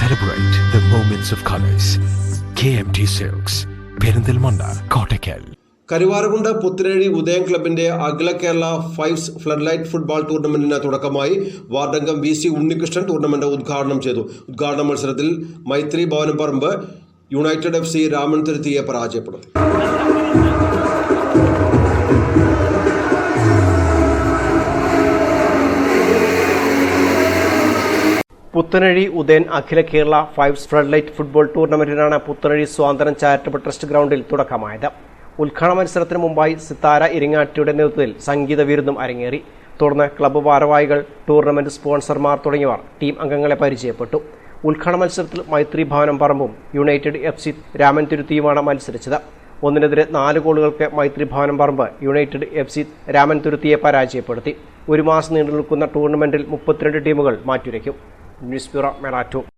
Celebrate the moments of colors. KMT silks Perinthalmanna Kottakkal Karuvarakundu Puthirezhi Udayam ക്ലബിന്റെ Akhila Kerala fives flood light football ടൂർണമെന്റിന് തുടക്കമായി വാർഡംഗം V C Unnikrishnan tournament ഉദ്ഘാടനം ചെയ്തു. ഉദ്ഘാടന മത്സരത്തിൽ Maithri Bhavanapparamba united F C Raman തിരുത്തിയെ പരാജയപ്പെടുത്തി. പുത്തനഴി ഉദയൻ അഖില കേരള ഫൈവ് ഫ്ലഡ് ഫുട്ബോൾ ടൂർണമെന്റിനാണ് പുത്തനഴി സ്വാതന്ത്ര്യം ചാരിറ്റബിൾ ട്രസ്റ്റ് ഗ്രൗണ്ടിൽ തുടക്കമായത്. ഉദ്ഘാടന മത്സരത്തിന് മുമ്പായി സിത്താര ഇരിങ്ങാട്ടിയുടെ നേതൃത്വത്തിൽ സംഗീത വിരുന്നും അരങ്ങേറി. തുടർന്ന് ക്ലബ്ബ് ഭാരവാഹികൾ ടൂർണമെന്റ് സ്പോൺസർമാർ തുടങ്ങിയവർ ടീം അംഗങ്ങളെ പരിചയപ്പെട്ടു. ഉദ്ഘാടന മത്സരത്തിൽ മൈത്രി ഭവനം പറമ്പും യുണൈറ്റഡ് എഫ് സി രാമൻ തുരുത്തിയുമാണ് മത്സരിച്ചത്. ഒന്നിനെതിരെ നാല് ഗോളുകൾക്ക് Maithri Bhavanam Parambu united F C Raman തുരുത്തിയെ പരാജയപ്പെടുത്തി. ഒരു മാസം നീണ്ടു നിൽക്കുന്ന ടൂർണമെന്റിൽ മുപ്പത്തിരണ്ട് ടീമുകൾ മാറ്റുരയ്ക്കും. Nisbirak Meraduk